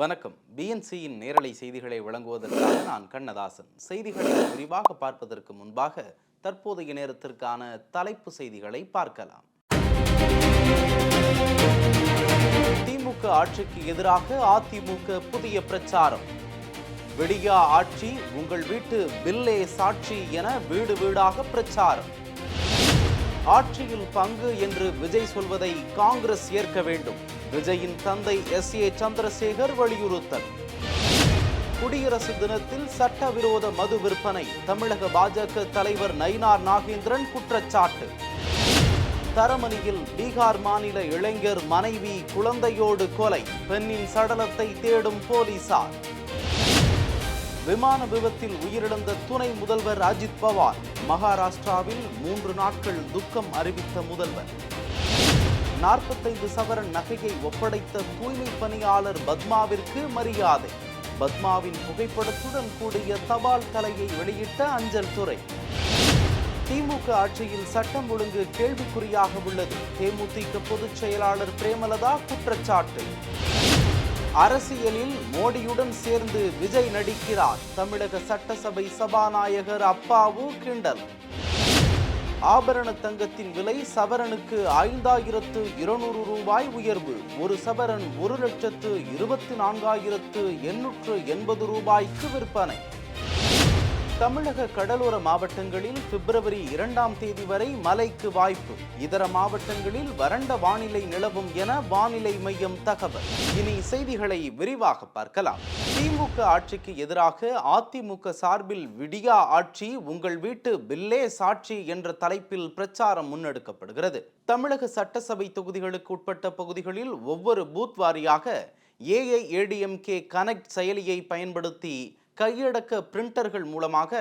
வணக்கம். பிஎன்சியின் நேரலை செய்திகளை வழங்குவதற்காக நான் கண்ணதாசன். செய்திகளை விரிவாக பார்ப்பதற்கு முன்பாக தற்போதைய நேரத்திற்கான தலைப்பு செய்திகளை பார்க்கலாம். திமுக ஆட்சிக்கு எதிராக அதிமுக புதிய பிரச்சாரம். வெடியா ஆட்சி உங்கள் வீட்டு பில்லே சாட்சி என வீடு வீடாக பிரச்சாரம். ஆட்சியில் பங்கு என்று விஜய் சொல்வதை காங்கிரஸ் ஏற்க வேண்டும். விஜயின் தந்தை எஸ் ஏ சந்திரசேகர் வலியுறுத்தல். குடியரசு தினத்தில் சட்டவிரோத மது விற்பனை தமிழக பாஜக தலைவர் நயினார் நாகேந்திரன் குற்றச்சாட்டு. தரமணியில் பீகார் மாநில இளைஞர் மனைவி குழந்தையோடு கொலை பெண்ணின் சடலத்தை தேடும் போலீசார். விமான விபத்தில் உயிரிழந்த துணை முதல்வர் அஜித் பவார் மகாராஷ்டிராவில் மூன்று நாட்கள் துக்கம் அறிவித்த முதல்வர். நாற்பத்தைந்து சவரன் நகையை ஒப்படைத்த தூய்மை பணியாளர் பத்மாவிற்கு மரியாதை. பத்மாவின் புகைப்படத்துடன் கூடிய தபால் தலையை வெளியிட்ட அஞ்சல் துறை. திமுக ஆட்சியில் சட்டம் ஒழுங்கு கேள்விக்குறியாக உள்ளது. தேமுதிக பொதுச் செயலாளர் பிரேமலதா குற்றச்சாட்டு. அரசியலில் மோடியுடன் சேர்ந்து விஜய் நடிக்கிறார். தமிழக சட்டசபை சபாநாயகர் அப்பாவு கிண்டல். ஆபரண தங்கத்தின் விலை சவரனுக்கு ஐந்தாயிரத்து இருநூறு ரூபாய் உயர்வு. ஒரு சவரன் ஒரு லட்சத்து இருபத்தி நான்காயிரத்து எண்ணூற்று எண்பது ரூபாய்க்கு விற்பனை. தமிழக கடலோர மாவட்டங்களில் பிப்ரவரி இரண்டாம் தேதி வரை மழைக்கு வாய்ப்பு. இதர மாவட்டங்களில் வறண்ட வானிலை நிலவும் என வானிலை மையம் தகவல். இனி செய்திகளை விரிவாக பார்க்கலாம். திமுக ஆட்சிக்கு எதிராக அதிமுக சார்பில் விடியா ஆட்சி உங்கள் வீட்டு பில்லே சாட்சி என்ற தலைப்பில் பிரச்சாரம் முன்னெடுக்கப்படுகிறது. தமிழக சட்டசபை தொகுதிகளுக்கு உட்பட்ட பகுதிகளில் ஒவ்வொரு பூத் வாரியாக ஏஐஏடிஎம்கே கனெக்ட் செயலியை பயன்படுத்தி கையடக்க பிரிண்டர்கள் மூலமாக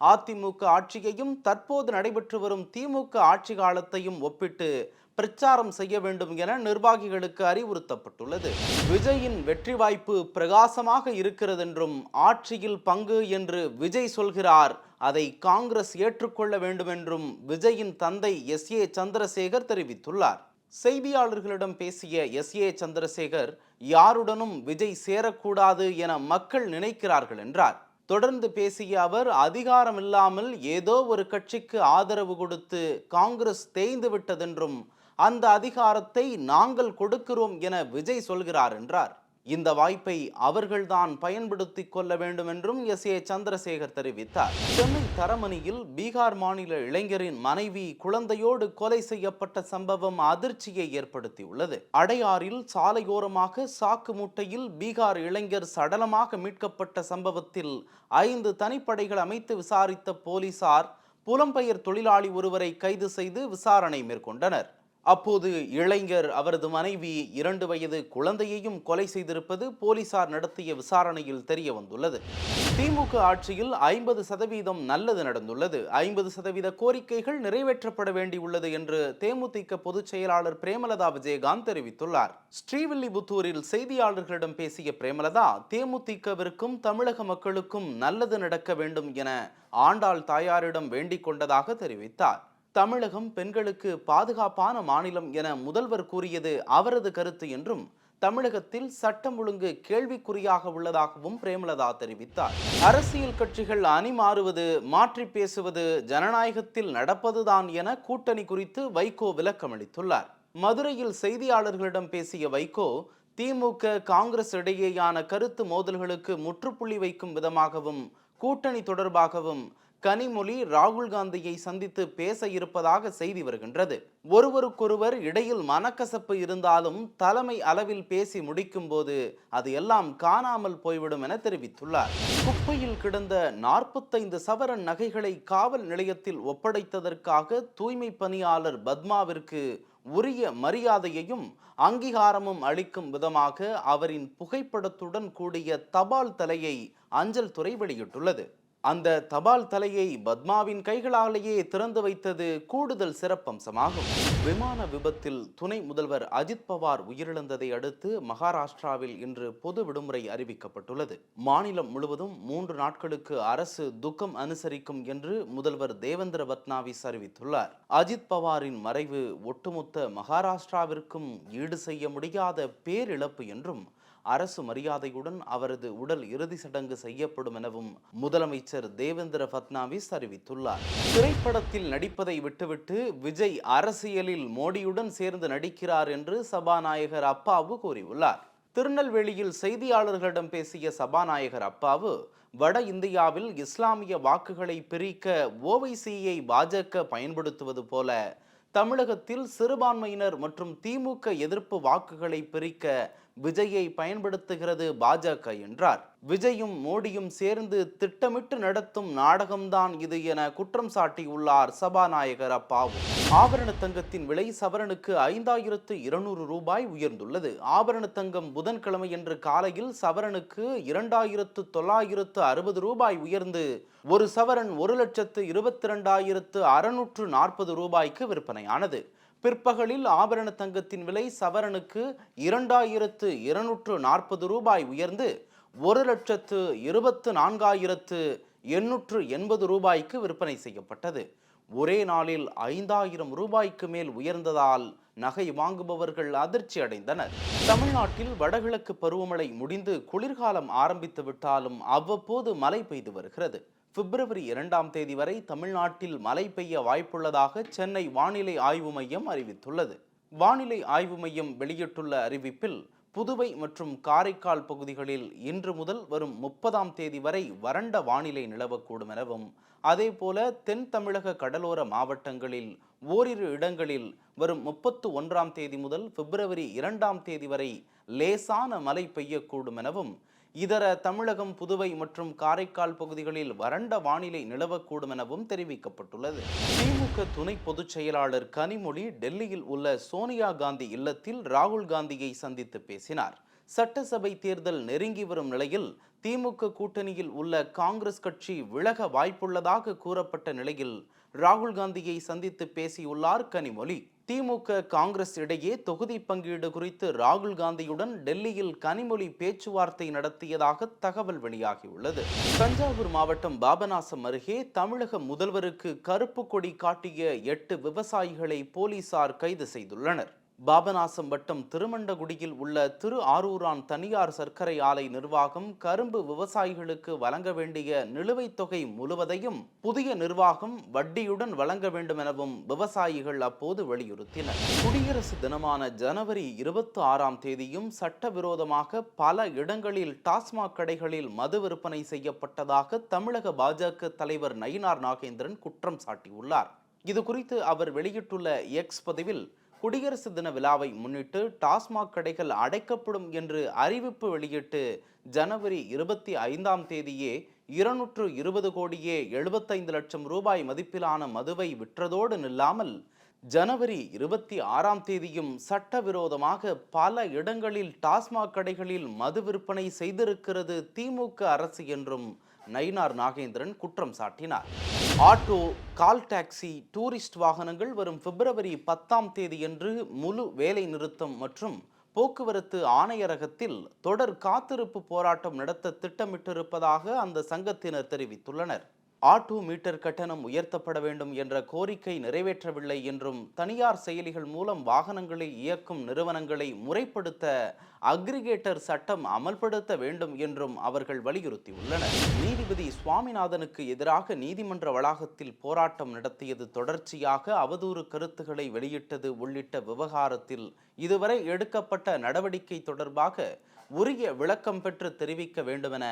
அதிமுக ஆட்சியையும் தற்போது நடைபெற்று வரும் திமுக ஆட்சி காலத்தையும் ஒப்பிட்டு பிரச்சாரம் செய்ய வேண்டும் என நிர்வாகிகளுக்கு அறிவுறுத்தப்பட்டுள்ளது. விஜயின் வெற்றி வாய்ப்பு பிரகாசமாக இருக்கிறதென்றும் ஆட்சியில் பங்கு என்று விஜய் சொல்கிறார். அதை காங்கிரஸ் ஏற்றுக்கொள்ள வேண்டும் என்றும் விஜயின் தந்தை எஸ் ஏ சந்திரசேகர் தெரிவித்துள்ளார். செய்தியாளர்களிடம் பேசிய எஸ். ஏ. சந்திரசேகர் யாருடனும் விஜய் சேரக்கூடாது என மக்கள் நினைக்கிறார்கள் என்றார். தொடர்ந்து பேசிய அவர் அதிகாரம் இல்லாமல் ஏதோ ஒரு கட்சிக்கு ஆதரவு கொடுத்து காங்கிரஸ் தேய்ந்து விட்டதென்றும் அந்த அதிகாரத்தை நாங்கள் கொடுக்கிறோம் என விஜய் சொல்கிறார் என்றார். இந்த வாய்ப்பை அவர்கள்தான் பயன்படுத்திக் கொள்ள வேண்டும் என்றும் எஸ் ஏ சந்திரசேகர் தெரிவித்தார். சென்னை தரமணியில் பீகார் மாநில இளைஞரின் மனைவி குழந்தையோடு கொலை செய்யப்பட்ட சம்பவம் அதிர்ச்சியை ஏற்படுத்தியுள்ளது. அடையாறில் சாலையோரமாக சாக்கு மூட்டையில் பீகார் இளைஞர் சடலமாக மீட்கப்பட்ட சம்பவத்தில் ஐந்து தனிப்படைகள் அமைத்து விசாரித்த போலீசார் புலம்பெயர் தொழிலாளி ஒருவரை கைது செய்து விசாரணை மேற்கொண்டனர். அப்போது இளைஞர் அவரது மனைவி இரண்டு வயது குழந்தையையும் கொலை செய்திருப்பது போலீசார் நடத்திய விசாரணையில் தெரிய வந்துள்ளது. திமுக ஆட்சியில் ஐம்பது சதவீதம் நல்லது நடந்துள்ளது. ஐம்பது சதவீத கோரிக்கைகள் நிறைவேற்றப்பட வேண்டியுள்ளது என்று தேமுதிக பொதுச் செயலாளர் பிரேமலதா விஜயகாந்த் தெரிவித்துள்ளார். ஸ்ரீவில்லிபுத்தூரில் செய்தியாளர்களிடம் பேசிய பிரேமலதா தேமுதிகவிற்கும் தமிழக மக்களுக்கும் நல்லது நடக்க வேண்டும் என ஆண்டாள் தாயாரிடம் வேண்டிக் கொண்டதாக தெரிவித்தார். தமிழகம் பெண்களுக்கு பாதுகாப்பான மாநிலம் என முதல்வர் கூறியது அவரது கருத்து என்றும் தமிழகத்தில் சட்டம் ஒழுங்கு கேள்விக்குறியாக உள்ளதாகவும் பிரேமலதா தெரிவித்தார். அரசியல் கட்சிகள் அணி மாறுவது மாற்றி பேசுவது ஜனநாயகத்தில் நடப்பதுதான் என கூட்டணி குறித்து வைகோ விளக்கமளித்துள்ளார் மதுரையில் செய்தியாளர்களிடம் பேசிய வைகோ திமுக காங்கிரஸ் இடையேயான கருத்து மோதல்களுக்கு முற்றுப்புள்ளி வைக்கும் விதமாகவும் கூட்டணி தொடர்பாகவும் கனிமொழி ராகுல் காந்தியை சந்தித்து பேச இருப்பதாக செய்தி வருகின்றது. ஒருவருக்கொருவர் இடையில் மனக்கசப்பு இருந்தாலும் தலைமை அளவில் பேசி முடிக்கும் போது அது எல்லாம் காணாமல் போய்விடும் என தெரிவித்துள்ளார். குப்பையில் கிடந்த நாற்பத்தைந்து சவரன் நகைகளை காவல் நிலையத்தில் ஒப்படைத்ததற்காக தூய்மை பணியாளர் பத்மாவிற்கு உரிய மரியாதையையும் அங்கீகாரமும் அளிக்கும் விதமாக அவரின் புகைப்படத்துடன் கூடிய தபால் தலையை அஞ்சல் துறை வெளியிட்டுள்ளது. அந்த தபால் தலையை பத்மாவின் கைகளாலேயே திறந்து வைத்தது கூடுதல் சிறப்பம்சமாகும். விமான விபத்தில் துணை முதல்வர் அஜித் பவார் உயிரிழந்ததை அடுத்து மகாராஷ்டிராவில் இன்று பொது விடுமுறை அறிவிக்கப்பட்டுள்ளது. மாநிலம் முழுவதும் மூன்று நாட்களுக்கு அரசு துக்கம் அனுசரிக்கும் என்று முதல்வர் தேவேந்திர பட்னாவிஸ் அறிவித்துள்ளார். அஜித் பவாரின் மறைவு ஒட்டுமொத்த மகாராஷ்டிராவிற்கும் ஈடு செய்ய முடியாத பேரிழப்பு என்றும் அரசு மரியாதையுடன் அவரது உடல் இறுதி சடங்கு செய்யப்படும் எனவும் முதலமைச்சர் தேவேந்திர பட்னாவிஸ் அறிவித்துள்ளார். திரைப்படத்தில் நடிப்பதை விட்டுவிட்டு விஜய் அரசியலில் மோடியுடன் சேர்ந்து நடிக்கிறார் என்று சபாநாயகர் அப்பாவு கூறியுள்ளார். திருநெல்வேலியில் செய்தியாளர்களிடம் பேசிய சபாநாயகர் அப்பாவு வட இந்தியாவில் இஸ்லாமிய வாக்குகளை பிரிக்க ஓவைசியை பாஜக பயன்படுத்துவது போல தமிழகத்தில் சிறுபான்மையினர் மற்றும் திமுக எதிர்ப்பு வாக்குகளை பிரிக்க விஜயை பயன்படுத்துகிறது பாஜக என்றார். விஜயும் மோடியும் சேர்ந்து திட்டமிட்டு நடத்தும் நாடகம்தான் இது என குற்றம் சாட்டியுள்ளார் சபாநாயகர் அப்பாவு. ஆபரண தங்கத்தின் விலை சவரனுக்கு ஐந்தாயிரத்து இருநூறு ரூபாய் உயர்ந்துள்ளது. ஆபரண தங்கம் புதன்கிழமையன்று காலையில் சவரனுக்கு இரண்டாயிரத்து தொள்ளாயிரத்து அறுபது ரூபாய் உயர்ந்து ஒரு சவரன் ஒரு லட்சத்து இருபத்தி ரெண்டாயிரத்து அறுநூற்று நாற்பது ரூபாய்க்கு விற்பனையானது. பிற்பகலில் ஆபரண தங்கத்தின் விலை சவரனுக்கு இரண்டாயிரத்து இருநூற்று நாற்பது ரூபாய் உயர்ந்து ஒரு லட்சத்து இருபத்து நான்காயிரத்து எண்ணூற்று எண்பது ரூபாய்க்கு விற்பனை செய்யப்பட்டது. ஒரே நாளில் ஐந்தாயிரம் ரூபாய்க்கு மேல் உயர்ந்ததால் நகை வாங்குபவர்கள் அதிர்ச்சி அடைந்தனர். தமிழ்நாட்டில் வடகிழக்கு பருவமழை முடிந்து குளிர்காலம் ஆரம்பித்து விட்டாலும் அவ்வப்போது மழை பெய்து வருகிறது. பிப்ரவரி இரண்டாம் தேதி வரை தமிழ்நாட்டில் மழை பெய்ய வாய்ப்புள்ளதாக சென்னை வானிலை ஆய்வு மையம் அறிவித்துள்ளது. வானிலை ஆய்வு மையம் வெளியிட்டுள்ள அறிவிப்பில் புதுவை மற்றும் காரைக்கால் பகுதிகளில் இன்று முதல் வரும் முப்பதாம் தேதி வரை வறண்ட வானிலை நிலவக்கூடும் எனவும் அதேபோல தென் தமிழக கடலோர மாவட்டங்களில் ஓரிரு இடங்களில் வரும் முப்பத்து ஒன்றாம் தேதி முதல் பிப்ரவரி இரண்டாம் தேதி வரை லேசான மழை பெய்யக்கூடும் எனவும் இதர தமிழகம் புதுவை மற்றும் காரைக்கால் பகுதிகளில் வறண்ட வானிலை நிலவக்கூடும் எனவும் தெரிவிக்கப்பட்டுள்ளது. திமுக துணை பொதுச் செயலாளர் கனிமொழி டெல்லியில் உள்ள சோனியா காந்தி இல்லத்தில் ராகுல் காந்தியை சந்தித்து பேசினார். சட்டசபை தேர்தல் நெருங்கி வரும் நிலையில் திமுக கூட்டணியில் உள்ள காங்கிரஸ் கட்சி விலக வாய்ப்புள்ளதாக கூறப்பட்ட நிலையில் ராகுல் காந்தியை சந்தித்து பேசியுள்ளார் கனிமொழி. திமுக காங்கிரஸ் இடையே தொகுதி பங்கீடு குறித்து ராகுல் காந்தியுடன் டெல்லியில் கனிமொழி பேச்சுவார்த்தை நடத்தியதாக தகவல் வெளியாகியுள்ளது. தஞ்சாவூர் மாவட்டம் பாபநாசம் அருகே தமிழக முதல்வருக்கு கருப்பு கொடி காட்டிய எட்டு விவசாயிகளை போலீசார் கைது செய்துள்ளனர். பாபநாசம் வட்டம் திருமண்டகுடியில் உள்ள திரு ஆரூரான் தனியார் சர்க்கரை ஆலை நிர்வாகம் கரும்பு விவசாயிகளுக்கு வழங்க வேண்டிய நிலுவைத் தொகை முழுவதையும் புதிய நிர்வாகம் வட்டியுடன் வழங்க வேண்டும் எனவும் விவசாயிகள் அப்போது வலியுறுத்தினர். குடியரசு தினமான ஜனவரி இருபத்தி ஆறாம் தேதியும் சட்டவிரோதமாக பல இடங்களில் டாஸ்மாக் கடைகளில் மது விற்பனை செய்யப்பட்டதாக தமிழக பாஜக தலைவர் நயினார் நாகேந்திரன் குற்றம் சாட்டியுள்ளார். இது குறித்து அவர் வெளியிட்டுள்ள எக்ஸ் பதிவில் குடியரசு தின விழாவை முன்னிட்டு டாஸ்மாக் கடைகள் அடைக்கப்படும் என்று அறிவிப்பு வெளியிட்டு ஜனவரி இருபத்தி ஐந்தாம் தேதியே இருநூற்று இருபது கோடியே எழுபத்தைந்து லட்சம் ரூபாய் மதிப்பிலான மதுவை விற்றதோடு நில்லாமல் ஜனவரி இருபத்தி ஆறாம் தேதியும் சட்டவிரோதமாக பல இடங்களில் டாஸ்மாக் கடைகளில் மது விற்பனை செய்திருக்கிறது திமுக அரசு என்றும் நயினார் நாகேந்திரன் குற்றம் சாட்டினார். ஆட்டோ கால் டாக்ஸி டூரிஸ்ட் வாகனங்கள் வரும் பிப்ரவரி பத்தாம் தேதியன்று முழு வேலை நிறுத்தம் மற்றும் போக்குவரத்து ஆணையரகத்தில் தொடர் காத்திருப்பு போராட்டம் நடத்த திட்டமிட்டிருப்பதாக அந்த சங்கத்தினர் தெரிவித்துள்ளனர். ஆட்டோ மீட்டர் கட்டணம் உயர்த்தப்பட வேண்டும் என்ற கோரிக்கை நிறைவேற்றவில்லை என்றும் தனியார் செயலிகள் மூலம் வாகனங்களை இயக்கும் நிறுவனங்களை முறைப்படுத்த அக்ரிகேட்டர் சட்டம் அமல்படுத்த வேண்டும் என்றும் அவர்கள் வலியுறுத்தியுள்ளனர். நீதிபதி சுவாமிநாதனுக்கு எதிராக நீதிமன்ற வளாகத்தில் போராட்டம் நடத்தியது தொடர்ச்சியாக அவதூறு கருத்துக்களை வெளியிட்டது உள்ளிட்ட விவகாரத்தில் இதுவரை எடுக்கப்பட்ட நடவடிக்கை தொடர்பாக உரிய விளக்கம் பெற்று தெரிவிக்க வேண்டுமென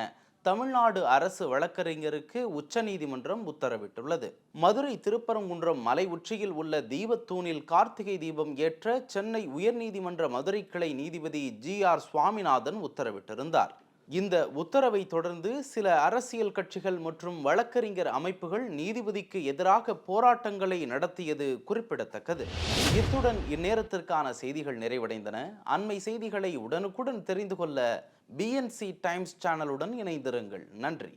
தமிழ்நாடு அரசு வழக்கறிஞருக்கு உச்சநீதிமன்றம் உத்தரவிட்டுள்ளது. மதுரை திருப்பரங்குன்றம் மலை உச்சியில் உள்ள தீபத்தூணில் கார்த்திகை தீபம் ஏற்ற சென்னை உயர்நீதிமன்ற மதுரை கிளை நீதிபதி ஜி ஆர் சுவாமிநாதன் உத்தரவிட்டிருந்தார். இந்த உத்தரவை தொடர்ந்து சில அரசியல் கட்சிகள் மற்றும் வழக்கறிஞர் அமைப்புகள் நீதிபதிக்கு எதிராக போராட்டங்களை நடத்தியது குறிப்பிடத்தக்கது. இத்துடன் இந்நேரத்திற்கான செய்திகள் நிறைவடைந்தன. அண்மை செய்திகளை உடனுக்குடன் தெரிந்து கொள்ள பிஎன்சி டைம்ஸ் சேனலுடன் இணைந்திருங்கள். நன்றி.